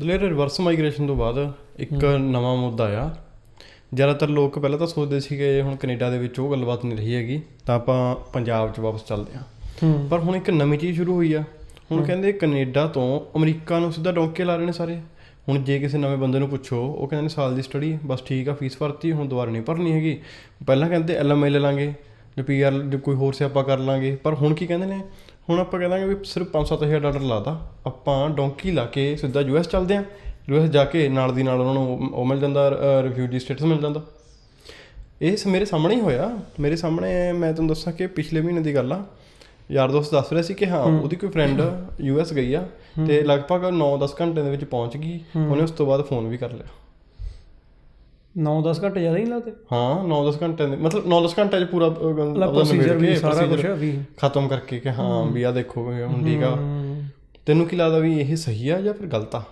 ਦਲੇਰ reverse migration ਤੋਂ ਬਾਅਦ ਇੱਕ ਨਵਾਂ ਮੁੱਦਾ ਆ ਜ਼ਿਆਦਾਤਰ ਲੋਕ ਪਹਿਲਾਂ ਤਾਂ ਸੋਚਦੇ ਸੀਗੇ ਹੁਣ ਕੈਨੇਡਾ ਦੇ ਵਿੱਚ ਉਹ ਗੱਲਬਾਤ ਨਹੀਂ ਰਹੀ ਹੈਗੀ ਤਾਂ ਆਪਾਂ ਪੰਜਾਬ 'ਚ ਵਾਪਸ ਚੱਲਦੇ ਹਾਂ। ਪਰ ਹੁਣ ਇੱਕ ਨਵੀਂ ਚੀਜ਼ ਸ਼ੁਰੂ ਹੋਈ ਆ। ਹੁਣ ਕਹਿੰਦੇ ਕੈਨੇਡਾ ਤੋਂ ਅਮਰੀਕਾ ਨੂੰ ਸਿੱਧਾ ਡੋਂਕੇ ਲਾ ਰਹੇ ਨੇ ਸਾਰੇ। ਹੁਣ ਜੇ ਕਿਸੇ ਨਵੇਂ ਬੰਦੇ ਨੂੰ ਪੁੱਛੋ ਉਹ ਕਹਿੰਦੇ ਨੇ ਸਾਲ ਦੀ ਸਟੱਡੀ ਬਸ ਠੀਕ ਆ ਫੀਸ ਭਰਤੀ ਹੁਣ ਦੁਬਾਰਾ ਨਹੀਂ ਭਰਨੀ ਹੈਗੀ। ਪਹਿਲਾਂ ਕਹਿੰਦੇ ਐਲਐਮਆਈ ਲੈ ਲਾਂਗੇ ਜੇ ਪੀਆਰ ਜੇ ਕੋਈ ਹੋਰ ਸਿਆਪਾ ਕਰ ਲਾਂਗੇ। ਪਰ ਹੁਣ ਕੀ ਕਹਿੰਦੇ ਨੇ? ਹੁਣ ਆਪਾਂ ਕਹਿੰਦਾਂਗੇ ਵੀ ਸਿਰਫ 5-7000 ਡਾਲਰ ਲਾਤਾ। ਆਪਾਂ ਡੋਂਕੀ ਲਾ ਕੇ ਸਿੱਧਾ ਯੂਐਸ ਚੱਲਦੇ ਆਂ। ਯੂਐਸ ਜਾ ਕੇ ਨਾਲ ਦੀ ਨਾਲ ਉਹਨਾਂ ਨੂੰ ਉਹ- ਉਹ ਮਿਲ ਜਾਂਦਾ ਰਿਫਿਊਜੀ ਸਟੇਟਸ ਮਿਲ ਜਾਂਦਾ। ਇਹ ਸ- ਮੇਰੇ ਸਾਹਮਣੇ ਹੀ ਹੋਇਆ। ਮੇਰੇ ਸਾਹਮਣੇ ਮੈਂ ਤੁਹਾਨੂੰ ਦੱਸਾਂ ਕਿ ਪਿਛਲੇ ਮਹੀਨੇ ਦੀ ਗੱਲ ਆ। ਯਾਰ ਦੋਸਤ ਦੱਸ ਰਿਹਾ ਸੀ ਕਿ ਹਾਂ ਉਹਦੀ ਕੋਈ ਫਰੈਂਡ ਯੂਐਸ ਗਈ ਆ ਤੇ ਲਗਭਗ 9-10 ਘੰਟੇ ਦੇ ਵਿੱਚ ਪਹੁੰਚ ਗਈ। ਉਹਨੇ ਉਸ ਤੋਂ ਬਾਅਦ ਫੋਨ ਵੀ ਕਰ ਲਿਆ। 9-10 ਘੰਟੇ ਜ਼ਿਆਦਾ ਹੀ ਲਾਤੇ ਹਾਂ 9-10 ਘੰਟੇ ਦੇ ਮਤਲਬ 9-10 ਘੰਟੇ ਚ ਪੂਰਾ ਪ੍ਰੋਸੀਜਰ ਵੀ ਸਾਰਾ ਕੁਝ ਵੀ। ਖਤਮ ਕਰਕੇ ਕਿ ਹਾਂ ਵੀ ਆ ਦੇਖੋ ਹੁਣ ਠੀਕ ਆ। ਤੈਨੂੰ ਕੀ ਲੱਗਦਾ ਵੀ ਇਹ ਸਹੀ ਆ ਜਾਂ ਫਿਰ ਗਲਤ ਆ?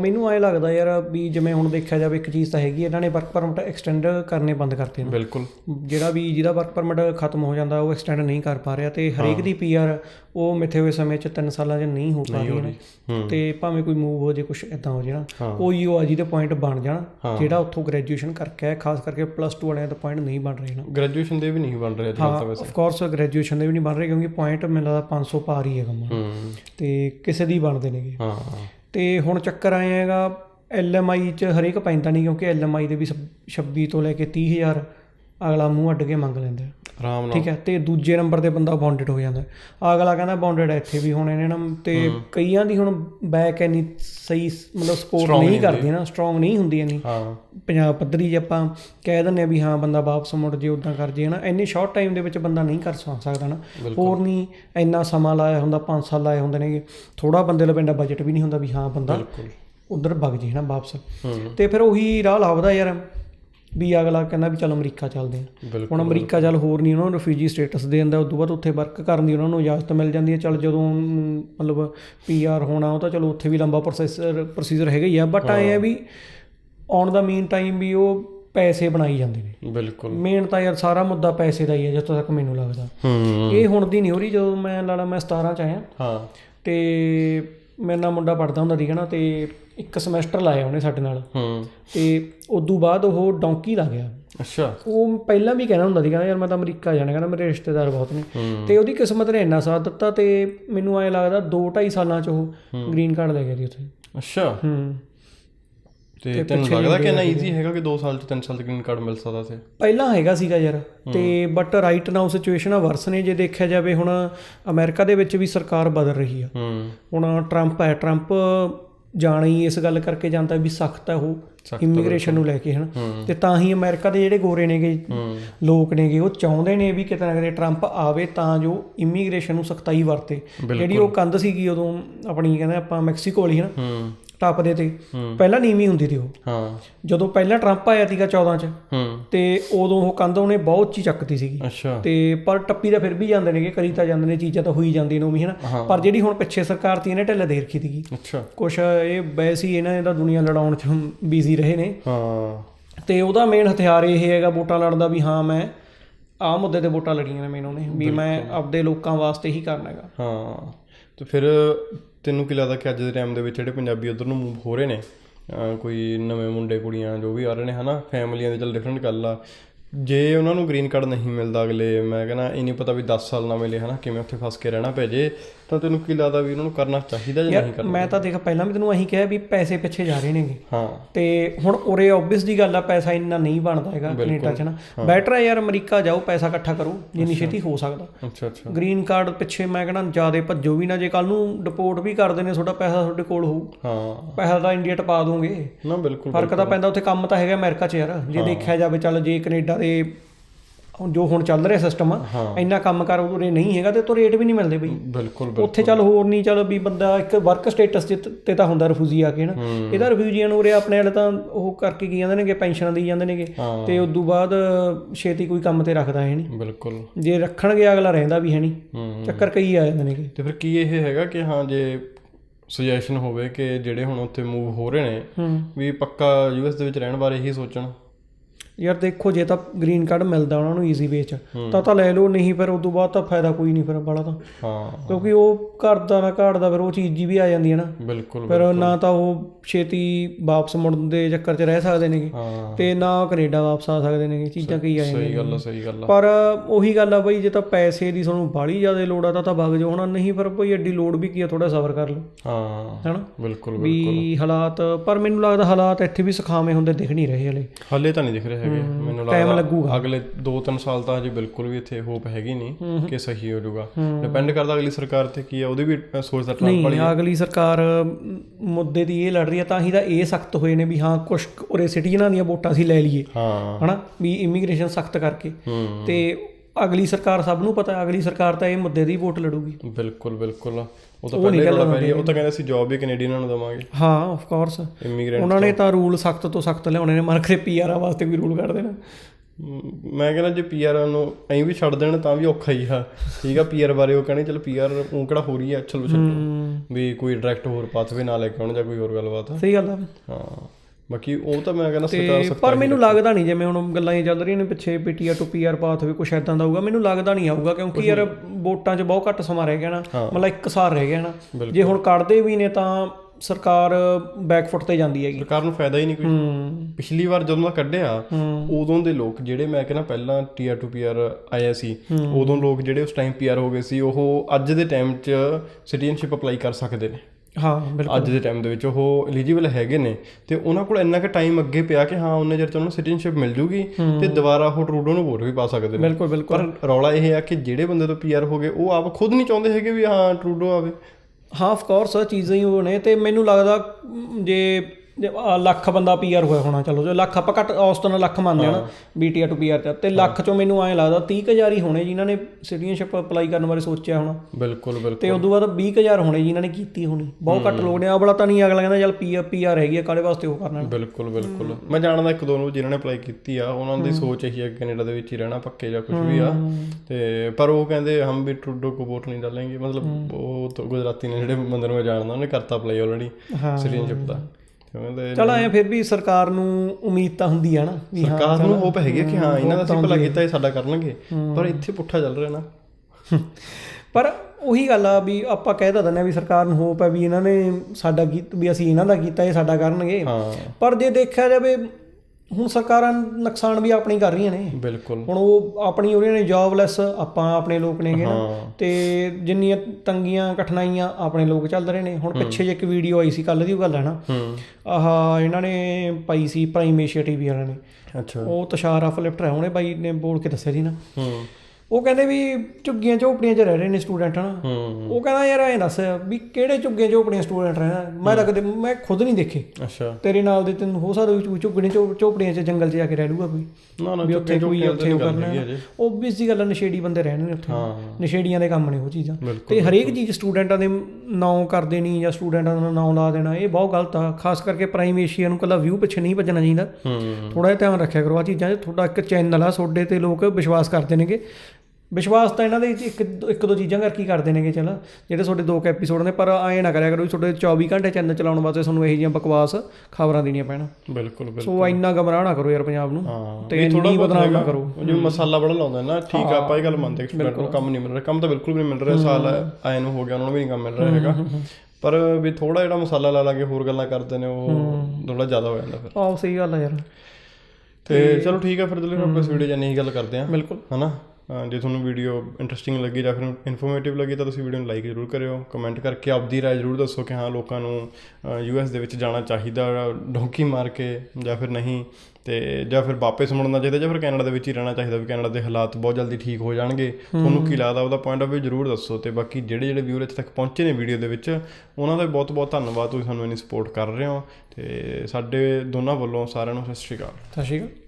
ਮੈਨੂੰ ਐ ਲੱਗਦਾ ਯਾਰ ਵੀ ਜਿਵੇਂ ਹੁਣ ਦੇਖਿਆ ਜਾਵੇ ਇੱਕ ਚੀਜ਼ ਤਾਂ ਹੈਗੀ ਇਹਨਾਂ ਨੇ ਵਰਕ ਪਰਮਿਟ ਐਕਸਟੈਂਡ ਕਰਨੇ ਬੰਦ ਕਰਤੇ ਨੇ। ਬਿਲਕੁਲ। ਜਿਹੜਾ ਵੀ ਜਿਹਦਾ ਵਰਕ ਪਰਮਿਟ ਖਤਮ ਹੋ ਜਾਂਦਾ ਉਹ ਐਕਸਟੈਂਡ ਨਹੀਂ ਕਰ ਪਾ ਰਿਹਾ ਤੇ ਹਰੇਕ ਦੀ ਪੀਆਰ ਉਹ ਮਿੱਥੇ ਹੋਏ ਸਮੇਂ 'ਚ 3 ਸਾਲਾਂ 'ਚ ਨਹੀਂ ਹੋ ਪਾ ਰਹੀ ਨੇ। ਹੂੰ। ਤੇ ਭਾਵੇਂ ਕੋਈ ਮੂਵ ਹੋ ਜੇ ਕੁਝ ਇਦਾਂ ਹੋ ਜੇ ਨਾ ਹਾਂ। ਉਹ ਆ ਜਿਹਦੇ ਪੁਆਇੰਟ ਬਣ ਜਾਣ ਹਾਂ। ਜਿਹੜਾ ਉੱਥੋਂ ਗ੍ਰੈਜੂਏਸ਼ਨ ਕਰਕੇ ਆਇਆ ਖਾਸ ਕਰਕੇ ਪਲੱਸ 2 ਵਾਲਿਆਂ ਦਾ ਪੁਆਇੰਟ ਨਹੀਂ ਬਣ ਰਹੇ ਨਾ। ਗ੍ਰੈਜੂਏਸ਼ਨ ਦੇ ਵੀ ਨਹੀਂ ਬਣ ਰਹੇ ਅੱਜ ਕੱਲ੍ਹ ਹਾਂ ਤਾਂ ਵੈਸੇ। ਆਫ ਕੋਰਸ ਗ੍ਰੈਜੂਏਸ਼ਨ ਦੇ ਵੀ ਨਹੀਂ ਬਣ ਰਹੇ ਕਿਉਂਕਿ ਪੁਆਇੰਟ ਮੈਨੂੰ ਲੱਗਦਾ 500 ਪਾਰ ਹੀ ਹੈ ਕੰਮ ਹੂੰ। ਤੇ ਕਿਸੇ ਦੀ ਬਣਦੇ ਨੇਗੇ ਹਾਂ। ਅਤੇ ਹੁਣ ਚੱਕਰ ਆਇਆ ਹੈਗਾ ਐਲਐਮਆਈ ਚ ਹਰੇਕ ਪੈਂਦਾ ਨਹੀਂ ਕਿਉਂਕਿ ਐਲਐਮਆਈ ਦੇ ਵੀ ਸਭ 26 ਤੋਂ ਲੈ ਕੇ ਤੀਹ ਹਜ਼ਾਰ ਅਗਲਾ ਮੂੰਹ ਅੱਡ ਕੇ ਮੰਗ ਲੈਂਦਾ। ਆਰਾਮ ਨਾਲ। ਠੀਕ ਹੈ ਤੇ ਦੂਜੇ ਨੰਬਰ ਤੇ ਬੰਦਾ ਬੌਂਡਡ ਹੋ ਜਾਂਦਾ। ਅਗਲਾ ਕਹਿੰਦਾ ਬੌਂਡਡ ਇੱਥੇ ਵੀ ਹੁਣ ਇਹਨੇ ਨਾ ਤੇ ਕਈਆਂ ਦੀ ਹੁਣ ਬੈਕ ਇੰਨੀ ਸਹੀ ਮਤਲਬ ਸਪੋਰਟ ਨਹੀਂ ਕਰਦੀ ਨਾ ਸਟਰੋਂਗ ਨਹੀਂ ਹੁੰਦੀ ਇੰਨੀ। ਹਾਂ। ਪੰਜਾਬ ਪੱਧਰੀ ਜੇ ਆਪਾਂ ਕਹਿ ਆ ਵੀ ਹਾਂ ਬੰਦਾ ਵਾਪਸ ਮੁੜ ਜੇ ਉਦਾਂ ਕਰ ਜੇ ਨਾ ਇੰਨੇ ਸ਼ਾਰਟ ਟਾਈਮ ਦੇ ਵਿੱਚ ਬੰਦਾ ਨਹੀਂ ਕਰ ਸਕ- ਸਕਦਾ ਨਾ। ਹੋਰ ਨਹੀਂ ਇੰਨਾ ਸਮਾਂ ਲਾਇਆ ਹੁੰਦਾ 5 ਸਾਲ ਲਾਏ ਹੁੰਦੇ ਨੇਗੇ ਥੋੜਾ ਬੰਦੇ ਲਈ ਪਿੰਡਾ ਬਜਟ ਵੀ ਨਹੀਂ ਹੁੰਦਾ ਵੀ ਹਾਂ ਬੰਦਾ ਬਿਲਕੁਲ। ਉਧਰ ਵਗ ਜੇ ਨਾ ਵਾਪਸ। ਤੇ ਫਿਰ ਉਹੀ ਰਾਹ ਲੱਭਦਾ ਯਾਰ। ਵੀ ਅਗਲਾ ਕਹਿੰਦਾ ਵੀ ਚਲ ਅਮਰੀਕਾ ਚੱਲਦੇ ਆ ਹੁਣ ਅਮਰੀਕਾ ਚੱਲ ਹੋਰ ਨਹੀਂ ਉਹਨਾਂ ਨੂੰ ਰਿਫਿਊਜੀ ਸਟੇਟਸ ਦੇ ਦਿੰਦਾ ਉਦੋਂ ਬਾਅਦ ਉੱਥੇ ਵਰਕ ਕਰਨ ਦੀ ਉਹਨਾਂ ਨੂੰ ਇਜਾਜ਼ਤ ਮਿਲ ਜਾਂਦੀ ਹੈ। ਚਲ ਜਦੋਂ ਮਤਲਬ ਪੀਆਰ ਹੋਣਾ ਉਹ ਤਾਂ ਚਲੋ ਉੱਥੇ ਵੀ ਲੰਬਾ ਪ੍ਰੋਸੈਸਰ ਪ੍ਰੋਸੀਜਰ ਹੈਗਾ ਹੀ ਆ। ਬਟ ਐ ਆ ਵੀ ਔਨ ਦਾ ਮੀਨ ਟਾਈਮ ਵੀ ਉਹ ਪੈਸੇ ਬਣਾਈ ਜਾਂਦੇ ਨੇ। ਬਿਲਕੁਲ। ਮੇਨ ਤਾਂ ਯਾਰ ਸਾਰਾ ਮੁੱਦਾ ਪੈਸੇ ਦਾ ਹੀ ਹੈ ਜਿੱਥੋਂ ਤੱਕ ਮੈਨੂੰ ਲੱਗਦਾ। ਹੂੰ। ਇਹ ਹੁਣ ਦੀ ਨਹੀਂ ਹੋ ਰਹੀ ਜਦੋਂ ਮੈਂ ਲਾੜਾ ਮੈਂ 17 ਚ ਆਇਆ। ਹਾਂ। ਤੇ ਮੇਰੇ ਨਾਲ ਮੁੰਡਾ ਪੜਦਾ ਹੁੰਦਾ ਸੀਗਾ ਨਾ ਤੇ ਇੱਕ ਸਮੈਸਟਰ ਲਾਇਆ ਉਹਨੇ ਸਾਡੇ ਨਾਲ। ਹੂੰ। ਤੇ ਉਦੋਂ ਬਾਅਦ ਉਹ ਡੌਂਕੀ ਲਾ ਗਿਆ। ਅੱਛਾ। ਉਹ ਪਹਿਲਾਂ ਵੀ ਕਹਿਣਾ ਹੁੰਦਾ ਸੀ ਕਹਿੰਦਾ ਯਾਰ ਮੈਂ ਤਾਂ ਅਮਰੀਕਾ ਜਾਣਾ ਕਹਿੰਦਾ ਮੇਰੇ ਰਿਸ਼ਤੇਦਾਰ ਬਹੁਤ ਨੇ। ਤੇ ਉਹਦੀ ਕਿਸਮਤ ਨੇ ਇੰਨਾ ਸਾਥ ਦਿੱਤਾ ਤੇ ਮੈਨੂੰ ਐ ਲੱਗਦਾ 2 2.5 ਸਾਲਾਂ ਚ ਉਹ ਗ੍ਰੀਨ ਕਾਰਡ ਲੈ ਗਿਆ ਸੀ ਉੱਥੇ। ਅੱਛਾ। ਹੂੰ। ਤੇ ਤੈਨੂੰ ਲੱਗਦਾ ਕਿ ਇੰਨਾ ਈਜ਼ੀ ਹੈਗਾ ਕਿ 2 ਸਾਲ ਚ 3 ਸਾਲ ਚ ਗ੍ਰੀਨ ਕਾਰਡ ਮਿਲ ਸਕਦਾ ਸੀ? ਪਹਿਲਾਂ ਹੈਗਾ ਸੀਗਾ ਯਾਰ ਤੇ ਬਟ ਰਾਈਟ ਨਾਓ ਸਿਚੁਏਸ਼ਨ ਆ ਵਰਸ ਨੇ ਜੇ ਦੇਖਿਆ ਜਾਵੇ ਹੁਣ ਅਮਰੀਕਾ ਦੇ ਵਿੱਚ ਵੀ ਸਰਕਾਰ ਬਦਲ ਰਹੀ ਆ। ਹੁਣ ਟਰੰਪ ਹੈ ਟਰੰਪ ਜਾਣਾ ਹੀ ਇਸ ਗੱਲ ਕਰਕੇ ਜਾਂਦਾ ਵੀ ਸਖਤ ਹੈ ਉਹ ਇਮੀਗ੍ਰੇਸ਼ਨ ਨੂੰ ਲੈ ਕੇ ਹਨ? ਤੇ ਤਾਂ ਹੀ ਅਮਰੀਕਾ ਦੇ ਜਿਹੜੇ ਗੋਰੇ ਨੇਗੇ ਲੋਕ ਨੇਗੇ ਉਹ ਚਾਹੁੰਦੇ ਨੇ ਵੀ ਕਿਤੇ ਨਾ ਕਿਤੇ ਟਰੰਪ ਆਵੇ ਤਾਂ ਜੋ ਇਮੀਗ੍ਰੇਸ਼ਨ ਨੂੰ ਸਖਤਾਈ ਵਰਤੇ। ਜਿਹੜੀ ਉਹ ਕੰਧ ਸੀਗੀ ਉਦੋਂ ਆਪਣੀ ਕਹਿੰਦੇ ਆਪਾਂ ਮੈਕਸੀਕੋ ਵਾਲੀ ਹੈ। ਨਾ ਹੂੰ। ਟੱਪ ਤੇ। ਪਹਿਲਾਂ ਨੀਵੀਂ ਹੁੰਦੀ ਸੀ ਉਹ। ਹਾਂ। ਜਦੋਂ ਪਹਿਲਾਂ ਟਰੰਪ ਆਇਆ ਸੀਗਾ 14 ਚ ਹੂੰ। ਤੇ ਉਦੋਂ ਉਹ ਕੰਧ ਉਹਨੇ ਬਹੁਤ ਉੱਚੀ ਚੱਕਤੀ ਸੀਗੀ। ਅੱਛਾ। ਤੇ ਪਰ ਟੱਪੀ ਤਾਂ ਫਿਰ ਵੀ ਜਾਂਦੇ ਨੇਗੇ ਕਰੀ ਤਾਂ ਜਾਂਦੇ ਨੇ ਚੀਜ਼ਾਂ ਤਾਂ ਹੋਈ ਜਾਂਦੀਆਂ ਨੇ ਉਵੇਂ ਹਨਾ। ਪਰ ਜਿਹੜੀ ਹੁਣ ਪਿੱਛੇ ਸਰਕਾਰ ਤੀ ਇਹਨੇ ਢਿੱਲ ਦੇ ਰੱਖੀ ਸੀਗੀ। ਅੱਛਾ। ਕੁਛ ਇਹ ਵੈਸੇ ਇਹਨਾਂ ਤਾਂ ਦੁਨੀਆ ਲੜਾਉਣ 'ਚ ਬਿਜ਼ੀ ਰਹੇ ਨੇ। ਹਾਂ। ਤੇ ਉਹਦਾ ਮੇਨ ਹਥਿਆਰ ਇਹ ਹੈਗਾ ਵੋਟਾਂ ਲੜਨ ਦਾ ਵੀ ਹਾਂ ਮੈਂ ਆਹ ਮੁੱਦੇ ਤੇ ਵੋਟਾਂ ਲੜੀਆਂ ਨੇ ਮੇਨ ਉਹਨੇ ਵੀ ਮੈਂ ਆਪਦੇ ਲੋਕਾਂ ਵਾਸਤੇ ਹੀ ਕਰਨਾ ਹੈਗਾ। ਹਾਂ ਤੇ ਫਿਰ ਤੈਨੂੰ ਕੀ ਲੱਗਦਾ ਕਿ ਅੱਜ ਦੇ ਟਾਈਮ ਦੇ ਵਿੱਚ ਜਿਹੜੇ ਪੰਜਾਬੀ ਉਧਰ ਨੂੰ ਮੂਵ ਹੋ ਰਹੇ ਨੇ ਕੋਈ ਨਵੇਂ ਮੁੰਡੇ ਕੁੜੀਆਂ ਜੋ ਵੀ ਆ ਰਹੇ ਨੇ ਹਨਾ? ਫੈਮਲੀਆਂ ਦੇ ਚੱਲ ਡਿਫਰੈਂਟ ਗੱਲ ਆ। ਜੇ ਉਹਨਾਂ ਨੂੰ ਗ੍ਰੀਨ ਕਾਰਡ ਨਹੀਂ ਮਿਲਦਾ ਅਗਲੇ ਮੈਂ ਕਹਿੰਦਾ ਇਹ ਨਹੀਂ ਪਤਾ ਵੀ 10 ਸਾਲ ਨਾ ਮਿਲੇ ਹਨਾ ਕਿਵੇਂ ਉੱਥੇ ਫਸ ਕੇ ਰਹਿਣਾ ਪੈ ਜੇ ਤਾਂ ਤੈਨੂੰ ਕੀ ਲੱਗਦਾ ਵੀ ਉਹਨਾਂ ਨੂੰ ਕਰਨਾ ਚਾਹੀਦਾ ਜਾਂ ਨਹੀਂ ਕਰਨਾ ਮੈਂ ਤਾਂ ਦੇਖ ਪਹਿਲਾਂ ਵੀ ਤੈਨੂੰ ਅਹੀਂ ਕਿਹਾ ਵੀ ਪੈਸੇ ਪਿੱਛੇ ਜਾ ਰਹੇ ਨੇਗੇ। ਹਾਂ। ਤੇ ਹੁਣ ਉਰੇ ਆਬਵੀਅਸ ਦੀ ਗੱਲ ਆ ਪੈਸਾ ਇੰਨਾ ਨਹੀਂ ਬਣਦਾ ਹੈਗਾ ਕੈਨੇਡਾ 'ਚ ਨਾ। ਬੈਟਰ ਹੈ ਯਾਰ ਅਮਰੀਕਾ ਜਾਓ ਪੈਸਾ ਇਕੱਠਾ ਕਰੋ ਜਿੰਨੀ ਛੇਤੀ ਹੋ ਸਕਦਾ। ਅੱਛਾ ਅੱਛਾ। ਗ੍ਰੀਨ ਕਾਰਡ ਪਿੱਛੇ ਮੈਂ ਕਹਿੰਦਾ ਜਿਆਦੇ ਭੱਜੋ ਵੀ ਨਾ ਜੇ ਕੱਲ ਨੂੰ ਡਿਪੋਰਟ ਵੀ ਕਰਦੇ ਨੇ ਤੁਹਾਡਾ ਪੈਸਾ ਤੁਹਾਡੇ ਕੋਲ ਹੋਊ। ਹਾਂ। ਪੈਸਾ ਤਾਂ ਇੰਡੀਆ ਟਪਾ ਦੋਗੇ। ਨਾ ਬਿਲਕੁਲ ਫ਼ਰਕ ਤਾਂ ਪੈਂਦਾ ਉੱਥੇ ਕੰਮ ਤਾਂ ਹੈਗਾ ਅਮਰੀਕਾ 'ਚ ਯਾਰ। ਜੇ ਦੇਖਿਆ ਜਾਵੇ ਚੱਲ ਜੇ ਕੈਨੇਡਾ ਦੇ ਹੁਣ ਜੋ ਹੁਣ ਚੱਲ ਰਿਹਾ ਸਿਸਟਮ ਹਾਂ। ਇੰਨਾ ਕੰਮ ਕਰ ਉਰੇ ਨਹੀਂ ਹੈਗਾ ਤੇ ਤੋਂ ਰੇਟ ਵੀ ਨਹੀਂ ਮਿਲਦੇ ਬਈ। ਬਿਲਕੁਲ ਬਿਲਕੁਲ। ਉੱਥੇ ਚੱਲ ਹੋਰ ਨਹੀਂ ਚੱਲ ਵੀ ਬੰਦਾ ਇੱਕ ਵਰਕ ਸਟੇਟਸ ਤੇ ਤਾਂ ਹੁੰਦਾ ਰਿਫਿਊਜੀ ਆ ਕੇ ਨਾ ਇਹਦਾ ਰਿਫਿਊਜੀਆਂ ਨੂੰ ਉਰੇ ਆਪਣੇ ਵਾਲੇ ਤਾਂ ਉਹ ਕਰਕੇ ਕੀ ਜਾਂਦੇ ਨੇਗੇ ਪੈਨਸ਼ਨਾਂ ਦੇਈ ਜਾਂਦੇ ਨੇਗੇ। ਤੇ ਉਦੋਂ ਬਾਅਦ ਛੇਤੀ ਕੋਈ ਕੰਮ ਤੇ ਰੱਖਦਾ ਹੈ ਨਹੀਂ ਬਿਲਕੁਲ। ਜੇ ਰੱਖਣਗੇ ਅਗਲਾ ਰਹਿੰਦਾ ਵੀ ਹੈ ਨਹੀਂ ਚੱਕਰ ਕਈ ਆ ਜਾਂਦੇ ਨੇਗੇ। ਤੇ ਫਿਰ ਕੀ ਇਹ ਹੈਗਾ ਕਿ ਹਾਂ ਜੇ ਸੁਜੈਸ਼ਨ ਹੋਵੇ ਕਿ ਜਿਹੜੇ ਹੁਣ ਉੱਥੇ ਮੂਵ ਹੋ ਰਹੇ ਨੇ ਵੀ ਪੱਕਾ ਯੂਐਸ ਦੇ ਵਿੱਚ ਰਹਿਣ ਬਾਰੇ ਹੀ ਸੋਚਣ। ਯਾਰ ਦੇਖੋ ਜੇ ਤਾਂ ਗ੍ਰੀਨ ਕਾਰਡ ਮਿਲਦਾ ਉਹਨਾਂ ਨੂੰ ਈਜ਼ੀ ਵੇ ਚ ਤਾਂ ਤਾਂ ਲੈ ਲਓ ਨਹੀਂ ਫਿਰ ਉਦੋਂ ਬਾਅਦ ਤਾਂ ਫਾਇਦਾ ਕੋਈ ਨਹੀਂ ਫਿਰ ਬਾਲਾ ਤਾਂ। ਹਾਂ। ਕਿਉਂਕਿ ਉਹ ਘਰ ਦਾ ਨਾ ਘਾਟ ਦਾ ਫਿਰ ਉਹ ਚੀਜ਼ ਜੀ ਵੀ ਆ ਜਾਂਦੀ ਹੈ ਨਾ। ਬਿਲਕੁਲ ਫਿਰ ਨਾ ਤਾਂ ਉਹ ਛੇਤੀ ਵਾਪਸ ਮੁੜਨ ਦੇ ਚੱਕਰ 'ਚ ਰਹਿ ਸਕਦੇ ਨੇਗੇ ਤੇ ਨਾ ਕੈਨੇਡਾ ਵਾਪਸ ਆ ਸਕਦੇ ਨੇਗੇ ਚੀਜ਼ਾਂ ਕਈ ਆ ਜਾਂਦੀਆਂ ਸਹੀ ਗੱਲ ਸਹੀ ਗੱਲ ਪਰ ਉਹੀ ਗੱਲ ਆ ਬਈ ਜੇ ਤਾਂ ਪੈਸੇ ਦੀ ਤੁਹਾਨੂੰ ਬਾਹਲੀ ਜ਼ਿਆਦਾ ਲੋੜ ਆ ਤਾਂ ਤਾਂ ਵਗ ਜਾਓ। ਹਣਾ ਨਹੀਂ ਪਰ ਕੋਈ ਐਡੀ ਲੋੜ ਵੀ ਕੀ ਆ ਥੋੜਾ ਸਬਰ ਕਰ ਲਓ। ਹਾਂ। ਹੈਨਾ? ਬਿਲਕੁਲ ਵੀ ਹਾਲਾਤ ਪਰ ਮੈਨੂੰ ਲੱਗਦਾ ਹਾਲਾਤ ਇੱਥੇ ਵੀ ਸੁਖਾਵੇਂ ਹੁੰਦੇ ਦਿਖ ਨਹੀਂ ਰਹੇ ਹਲੇ। ਹਾਲੇ ਤਾਂ ਨਹੀਂ ਦਿਖ ਰਹੇ ਹੈਗੇ ਮੈਨੂੰ ਲੱਗਦਾ ਅਗਲੇ 2-3 ਸਾਲ ਤਾਂ ਹਜੇ ਬਿਲਕੁਲ ਵੀ ਇੱਥੇ ਹੋਪ ਹੈਗੀ ਨਹੀਂ ਕਿ ਸਹੀ ਹੋ ਜਾਊਗਾ। ਡਿਪੈਂਡ ਕਰਦਾ ਅਗਲੀ ਸਰਕਾਰ ਤੇ ਕੀ ਆ ਉਹਦੀ ਵੀ ਸੋਚ ਦਾ ਟਾਲ ਨਹੀਂ ਅਗਲੀ ਸਰਕਾਰ ਮੁੱਦੇ ਦੀ ਇਹ ਲੜ ਰਹੀ ਹੈ ਤਾਂ ਹੀ ਤਾਂ ਇਹ ਸਖਤ ਹੋਏ ਨੇ ਵੀ ਹਾਂ ਕੁਝ ਉਰੇ ਸਿਟੀਜ਼ਨਾਂ ਦੀਆਂ ਵੋਟਾਂ ਅਸੀਂ ਲੈ ਲਈਏ। ਹਾਂ। ਹਨਾ? ਵੀ ਇਮੀਗ੍ਰੇਸ਼ਨ ਸਖਤ ਕਰਕੇ। ਤੇ ਅਗਲੀ ਸਰਕਾਰ ਸਭ ਨੂੰ ਪਤਾ ਅਗਲੀ ਸਰਕਾਰ ਤਾਂ ਇਹ ਮੁੱਦੇ ਦੀ ਵੋਟ ਲੜੂਗੀ। ਬਿਲਕੁਲ ਬਿਲਕੁਲ। ਉਹ ਤਾਂ ਪਹਿਲੇ ਰੌਲਾ ਪੈ ਰਹੀ ਹੈ। ਉਹ ਤਾਂ ਕਹਿੰਦੇ ਸੀ ਜੌਬ ਵੀ ਕੈਨੇਡੀਅਨਾਂ ਨੂੰ ਦਵਾਂਗੇ। ਹਾਂ ਆਫ ਕੋਰਸ ਉਹਨਾਂ ਨੇ ਤਾਂ। ਰੂਲ ਸਖਤ ਤੋਂ ਸਖਤ ਲਿਆਉਣੇ ਨੇ। ਮਰਖਰੇ ਪੀਆਰਾਂ ਵਾਸਤੇ ਵੀ ਰੂਲ ਕੱਢ ਦੇਣਾ ਮੈਂ ਕਹਿੰਦਾ ਜੇ ਪੀਆਰ ਨੂੰ ਐਂ ਵੀ ਛੱਡ ਦੇਣ ਤਾਂ ਵੀ ਔਖਾ ਹੀ ਆ। ਠੀਕ ਆ ਪੀਆਰ ਬਾਰੇ ਉਹ ਕਹਿੰਦੇ ਚਲ ਪੀਆਰ ਉਹ ਕਿਹੜਾ ਹੋ ਰਹੀ ਆ ਚਲੋ ਛੱਡੋ ਵੀ ਕੋਈ ਡਾਇਰੈਕਟ ਹੋਰ ਪਾਥਵੇ ਨਾ ਲੈ ਕੇ ਆਉਣ ਜਾਂ ਕੋਈ ਹੋਰ ਗੱਲਬਾਤ। ਸਹੀ ਗੱਲ ਆ। ਹਾਂ। ਬਾਕੀ ਉਹ ਤਾਂ ਮੈਂ ਕਹਿੰਦਾ ਸਰਕਾਰ ਤੇ ਪਰ ਮੈਨੂੰ ਲੱਗਦਾ ਨਹੀਂ ਜਿਵੇਂ ਹੁਣ ਗੱਲਾਂ ਹੀ ਚੱਲ ਰਹੀਆਂ ਨੇ ਪਿੱਛੇ ਪੀਟੀਆਰ ਟੂ ਪੀਆਰ ਪਾਥ ਵੀ ਕੁਛ ਐਦਾਂ ਦਾ ਹੋਊਗਾ ਮੈਨੂੰ ਲੱਗਦਾ ਨਹੀਂ ਆਊਗਾ ਕਿਉਂਕਿ ਯਾਰ ਵੋਟਾਂ 'ਚ ਬਹੁਤ ਘੱਟ ਸਮਾਂ ਰਹਿ ਗਿਆ ਨਾ ਮਤਲਬ ਇੱਕ ਸਾਲ ਰਹਿ ਗਿਆ ਨਾ। ਜੇ ਹੁਣ ਕੱਢਦੇ ਵੀ ਨੇ ਤਾਂ ਸਰਕਾਰ ਬੈਕਫੁੱਟ ਤੇ ਜਾਂਦੀ ਹੈਗੀ। ਸਰਕਾਰ ਨੂੰ ਫਾਇਦਾ ਹੀ ਨਹੀਂ ਕੋਈ। ਪਿਛਲੀ ਵਾਰ ਜਦੋਂ ਦਾ ਕੱਢਿਆ ਉਦੋਂ ਦੇ ਲੋਕ ਜਿਹੜੇ ਮੈਂ ਕਹਿੰਦਾ ਪਹਿਲਾਂ ਟੀਆਰ ਟੂ ਪੀਆਰ ਆਇਆ ਸੀ ਉਦੋਂ ਲੋਕ ਜਿਹੜੇ ਉਸ ਟਾਈਮ ਪੀਆਰ ਹੋ ਗਏ ਸੀ ਉਹ ਅੱਜ ਦੇ ਟਾਈਮ 'ਚ ਸਿਟੀਜ਼ਨਸ਼ਿਪ ਅਪਲਾਈ ਕਰ ਸਕਦੇ ਨੇ। ਹਾਂ ਬਿਲਕੁਲ। ਅੱਜ ਦੇ ਟਾਈਮ ਦੇ ਵਿੱਚ ਉਹ ਐਲੀਜੀਬਲ ਹੈਗੇ ਨੇ ਤੇ ਉਹਨਾਂ ਕੋਲ ਇੰਨਾ ਕੁ ਟਾਈਮ ਅੱਗੇ ਪਿਆ ਕਿ ਹਾਂ ਉਹਨੇ ਚਿਰ ਚ ਉਹਨਾਂ ਨੂੰ ਸਿਟੀਜ਼ਨਸ਼ਿਪ ਮਿਲ ਜੂਗੀ ਤੇ ਦੁਬਾਰਾ ਉਹ ਟਰੂਡੋ ਨੂੰ ਵੋਟ ਵੀ ਪਾ ਸਕਦੇ ਨੇ। ਬਿਲਕੁਲ ਬਿਲਕੁਲ। ਪਰ ਰੌਲਾ ਇਹ ਆ ਕਿ ਜਿਹੜੇ ਬੰਦੇ ਤੋਂ ਪੀਆਰ ਹੋ ਗਏ ਉਹ ਆਪ ਖੁਦ ਨਹੀਂ ਚਾਹੁੰਦੇ ਹੈਗੇ ਵੀ ਹਾਂ ਟਰੂਡੋ ਆਵੇ। ਹਾਂ ਆਫ ਕੋਰਸ ਚੀਜ਼ਾਂ ਹੀ ਉਹ ਨੇ ਤੇ ਮੈਨੂੰ ਲੱਗਦਾ ਜੇ ਜੇ ਲੱਖ ਬੰਦਾ ਪੀਆਰ ਹੋਇਆ ਹੋਣਾ ਚਲੋ ਜੇ ਲੱਖ ਆਪਾਂ ਘੱਟ ਔਸਤਨ ਲੱਖ ਮੰਨਦੇ ਆ ਨਾ ਬੀਟੀਆਰ ਟੂ ਪੀਆਰ ਤੇ ਲੱਖ ਚੋਂ ਮੈਨੂੰ ਐਂ ਲੱਗਦਾ 30000 ਹੀ ਹੋਣੇ ਜਿਨ੍ਹਾਂ ਨੇ ਸਿਟੀਜ਼ਨਸ਼ਿਪ ਅਪਲਾਈ ਕਰਨ ਬਾਰੇ ਸੋਚਿਆ ਹੋਣਾ। ਬਿਲਕੁਲ ਬਿਲਕੁਲ। ਤੇ ਉਦੋਂ ਬਾਅਦ 20000 ਹੋਣੇ ਜਿਨ੍ਹਾਂ ਨੇ ਕੀਤੀ ਹੋਣੀ। ਬਹੁਤ ਘੱਟ ਲੋਕ ਨੇ ਆ ਬੜਾ ਤਾਂ ਨਹੀਂ ਅਗਲਾ ਕਹਿੰਦਾ ਚੱਲ ਪੀ ਪੀਆਰ ਹੈਗੀ ਆ ਕਾਲੇ ਵਾਸਤੇ ਉਹ ਕਰਨਾ ਬਿਲਕੁਲ ਬਿਲਕੁਲ। ਮੈਂ ਜਾਣਦਾ ਇੱਕ ਦੋ ਨੂੰ ਜਿਨ੍ਹਾਂ ਨੇ ਅਪਲਾਈ ਕੀਤੀ ਆ ਉਹਨਾਂ ਦੀ ਸੋਚ ਇਹੀ ਹੈ ਕਿ ਕੈਨੇਡਾ ਦੇ ਵਿੱਚ ਹੀ ਰਹਿਣਾ ਪੱਕੇ ਜਾਂ ਕੁਝ ਵੀ ਆ। ਤੇ ਪਰ ਉਹ ਕਹਿੰਦੇ ਹਮ ਵੀ ਟਰੂਡੋ ਕੋ ਵੋਟ ਨਹੀਂ ਡਾलेंगे ਮਤਲਬ ਉਹ ਤਾਂ ਗੁਜਰਾਤੀ ਨੇ ਜਿਹੜੇ ਬੰਦੇ ਨੂੰ ਮੈਂ ਜਾਣਦਾ ਉਹਨੇ ਕਰਤਾ ਅਪਲਾਈ ਆਲਰੇਡੀ। ਸਿਟੀਜ਼ਨਸ਼ਿਪ ਦਾ। ਕਹਿੰਦੇ ਚਲ ਐ ਫਿਰ ਵੀ ਸਰਕਾਰ ਨੂੰ ਉਮੀਦ ਤਾਂ ਹੁੰਦੀ ਆ ਨਾ ਵੀ ਹਾਂ ਸਰਕਾਰ ਨੂੰ ਹੋਪ ਹੈਗੀ ਕਿ ਹਾਂ ਇਹਨਾਂ ਦਾ ਅਸੀਂ ਭਲਾ ਕੀਤਾ ਇਹ ਸਾਡਾ ਕਰਨਗੇ। ਪਰ ਇੱਥੇ ਪੁੱਠਾ ਚੱਲ ਰਿਹਾ ਨਾ। ਪਰ ਉਹੀ ਗੱਲ ਆ ਵੀ ਆਪਾਂ ਕਹਿ ਤਾਂ ਦਿੰਦੇ ਆ ਵੀ ਸਰਕਾਰ ਨੂੰ ਹੋਪ ਹੈ ਵੀ ਇਹਨਾਂ ਨੇ ਸਾਡਾ ਵੀ ਅਸੀਂ ਇਹਨਾਂ ਦਾ ਕੀਤਾ ਇਹ ਸਾਡਾ ਕਰਨਗੇ। ਪਰ ਜੇ ਦੇਖਿਆ ਜਾਵੇ ਹੁਣ ਸਰਕਾਰਾਂ ਨੁਕਸਾਨ ਵੀ ਆਪਣੀ ਕਰ ਰਹੀਆਂ ਨੇ। ਬਿਲਕੁਲ। ਹੁਣ ਉਹ ਆਪਣੀ ਉਹਨਾਂ ਨੇ ਜੌਬਲੈਸ ਆਪਾਂ ਆਪਣੇ ਲੋਕ ਨੇਗੇ ਨਾ ਹਾਂ। ਤੇ ਜਿੰਨੀਆਂ ਤੰਗੀਆਂ ਕਠਿਨਾਈਆਂ ਆਪਣੇ ਲੋਕ ਚੱਲ ਰਹੇ ਨੇ ਹੁਣ ਪਿੱਛੇ ਜੇ ਇੱਕ ਵੀਡੀਓ ਆਈ ਸੀ ਕੱਲ ਦੀ ਉਹ ਗੱਲ ਹੈ ਨਾ। ਆਹ ਇਹਨਾਂ ਨੇ ਪਾਈ ਸੀ ਪ੍ਰਾਈਮ ਏਸ਼ੀਆ ਟੀਵੀ ਵਾਲਿਆਂ ਨੇ। ਅੱਛਾ। ਉਹ ਤਸ਼ਾਰਾ ਫਲਿਪਟ ਹੈ ਉਹਨੇ ਬਾਈ ਨੇ ਬੋਲ ਕੇ ਦੱਸਿਆ ਸੀ ਨਾ। ਹੂੰ। ਉਹ ਕਹਿੰਦੇ ਵੀ ਝੁੱਗੀਆਂ ਝੋਪੜੀਆਂ 'ਚ ਰਹਿ ਰਹੇ ਨੇ ਸਟੂਡੈਂਟ ਨਾ ਹੂੰ ਉਹ ਕਹਿੰਦਾ ਯਾਰ ਐਂ ਦੱਸ ਵੀ ਕਿਹੜੇ ਝੁੱਗੀਆਂ ਝੋਪੜੀਆਂ ਸਟੂਡੈਂਟ ਰਹਿਣਾ? ਮੈਂ ਤਾਂ ਕਦੇ ਮੈਂ ਖੁਦ ਨਹੀਂ ਦੇਖੇ। ਅੱਛਾ। ਤੇਰੇ ਨਾਲ ਦੇ ਤੈਨੂੰ ਹੋ ਸਕਦਾ ਵੀ ਝੁੱਗਣੇ ਝੋਪੜੀਆਂ 'ਚ ਜੰਗਲ 'ਚ ਜਾ ਕੇ ਰਹਿ ਲੂਗਾ ਕੋਈ। ਨਾ ਨਾ ਵੀ ਉੱਥੇ ਕੋਈ ਉੱਥੇ ਉਹ ਕਰਨਾ। ਓਬਵੀਅਸ ਦੀ ਗੱਲ ਨਸ਼ੇੜੀ ਬੰਦੇ ਰਹਿਣੇ ਨੇ ਉੱਥੇ। ਨਸ਼ੇੜੀਆਂ ਦੇ ਕੰਮ ਨੇ ਉਹ ਚੀਜ਼ਾਂ। ਤੇ ਹਰੇਕ ਚੀਜ਼ ਸਟੂਡੈਂਟਾਂ ਦੇ ਨਾਂ ਕਰ ਦੇਣੀ ਜਾਂ ਸਟੂਡੈਂਟਾਂ ਦਾ ਨਾਂ ਲਾ ਦੇਣਾ ਇਹ ਬਹੁਤ ਗਲਤ ਆ। ਖਾਸ ਕਰਕੇ ਪ੍ਰਾਈਮ ਏਸ਼ੀਆ ਨੂੰ ਕੱਲਾ ਵਿਊ ਪਿੱਛੇ ਨਹੀਂ ਭੱਜਣਾ ਚਾਹੀਦਾ। ਥੋੜਾ ਜਿਹਾ ਧਿਆਨ ਰੱਖਿਆ ਕਰੋ ਆ ਚੀਜ਼ਾਂ। 'ਚ ਤੁਹਾਡਾ ਇੱਕ ਚੈਨਲ ਆ ਤੁਹਾਡੇ ਤੇ ਲੋਕ ਵਿਸ਼ਵਾਸ ਕਰਦੇ ਨੇਗੇ। ਵਿਸ਼ਵਾਸ ਤਾਂ ਇਹਨਾਂ ਦੇ ਇੱਕ ਇੱਕ ਦੋ ਚੀਜ਼ਾਂ ਕਰਕੇ ਕਰਦੇ ਨੇਗੇ ਚਲ। ਜਿਹੜੇ ਤੁਹਾਡੇ ਦੋ ਕੁ ਐਪੀਸੋਡ ਨੇ ਪਰ ਐਂ ਨਾ ਕਰਿਆ ਕਰੋ ਤੁਹਾਡੇ 24 ਘੰਟੇ ਚੈਨਲ ਚਲਾਉਣ ਵਾਸਤੇ ਤੁਹਾਨੂੰ ਇਹੋ ਜਿਹੀਆਂ ਬਕਵਾਸ ਖਬਰਾਂ ਦੇਣੀਆਂ ਪੈਣ। ਬਿਲਕੁਲ ਬਿਲਕੁਲ। ਸੋ ਇੰਨਾ ਗਮਰਾਹ ਨਾ ਕਰੋ ਯਾਰ ਪੰਜਾਬ ਨੂੰ ਤੇ ਇੰਨੀ ਬਦਨਾਮ ਨਾ ਕਰੋ। ਜਿਵੇਂ ਮਸਾਲਾ ਬੜਾ ਲਾਉਂਦਾ ਨਾ ਠੀਕ ਆ ਆਪਾਂ ਇਹ ਗੱਲ ਮੰਨਦੇ ਸਟੂਡੈਂਟ ਨੂੰ ਕੰਮ ਨਹੀਂ ਮਿਲ ਰਿਹਾ। ਕੰਮ ਤਾਂ ਬਿਲਕੁਲ ਵੀ ਨਹੀਂ ਮਿਲ ਰਿਹਾ ਸਾਲ ਆਏ ਨੂੰ ਹੋ ਗਿਆ ਉਹਨਾਂ ਨੂੰ ਵੀ ਨਹੀਂ ਕੰਮ ਮਿਲ ਰਿਹਾ ਹੈਗਾ। ਪਰ ਵੀ ਥੋੜਾ ਜਿਹੜਾ ਮਸਾਲਾ ਲਾ ਲਾ ਕੇ ਹੋਰ ਗੱਲਾਂ ਕਰਦੇ ਨੇ ਉਹ ਥੋੜਾ ਜ਼ਿਆਦਾ ਹੋ ਜਾਂਦਾ ਫਿਰ। ਆਹ ਸਹੀ ਗੱਲ ਆ ਯਾਰ। ਤੇ ਚਲੋ ਠੀਕ ਆ ਫਿਰ ਦਿਲੇ ਆਪਾਂ ਇਸ ਵੀਡੀਓ 'ਚ ਇੰਨੀ ਗੱਲ ਕਰਦੇ ਹਾਂ। ਬਿਲਕੁਲ। ਹਨਾ? ਜੇ ਤੁਹਾਨੂੰ ਵੀਡੀਓ ਇੰਟਰਸਟਿੰਗ ਲੱਗੀ ਜਾਂ ਫਿਰ ਇਨਫੋਰਮੇਟਿਵ ਲੱਗੀ ਤਾਂ ਤੁਸੀਂ ਵੀਡੀਓ ਨੂੰ ਲਾਈਕ ਜ਼ਰੂਰ ਕਰਿਓ। ਕਮੈਂਟ ਕਰਕੇ ਆਪਦੀ ਰਾਏ ਜ਼ਰੂਰ ਦੱਸੋ ਕਿ ਹਾਂ ਲੋਕਾਂ ਨੂੰ ਯੂਐਸ ਦੇ ਵਿੱਚ ਜਾਣਾ ਚਾਹੀਦਾ ਡੋਂਕੀ ਮਾਰ ਕੇ ਜਾਂ ਫਿਰ ਨਹੀਂ। ਤੇ ਜਾਂ ਫਿਰ ਵਾਪਸ ਮੁੜਨਾ ਚਾਹੀਦਾ ਜਾਂ ਫਿਰ ਕੈਨੇਡਾ ਦੇ ਵਿੱਚ ਹੀ ਰਹਿਣਾ ਚਾਹੀਦਾ ਵੀ ਕੈਨੇਡਾ ਦੇ ਹਾਲਾਤ ਬਹੁਤ ਜਲਦੀ ਠੀਕ ਹੋ ਜਾਣਗੇ। ਤੁਹਾਨੂੰ ਕੀ ਲੱਗਦਾ ਉਹਦਾ ਪੁਆਇੰਟ ਆਫ View ਜ਼ਰੂਰ ਦੱਸੋ ਤੇ ਬਾਕੀ ਜਿਹੜੇ ਜਿਹੜੇ ਵੀਊਰ ਇੱਥੇ ਤੱਕ ਪਹੁੰਚੇ ਨੇ ਵੀਡੀਓ ਦੇ ਵਿੱਚ ਉਹਨਾਂ ਦਾ ਬਹੁਤ ਬਹੁਤ ਧੰਨਵਾਦ ਤੁਸੀਂ ਸਾਨੂੰ ਇੰਨੀ ਸਪੋਰਟ ਕਰ ਰਹੇ ਹੋ। ਤੇ ਸਾਡੇ ਦੋਨਾਂ ਵੱਲੋਂ ਸਾਰਿਆਂ ਨੂੰ ਸਤਿ ਸ਼੍ਰੀ ਅਕਾਲ। ਸਤਿ ਸ਼੍ਰੀ ਅਕਾਲ।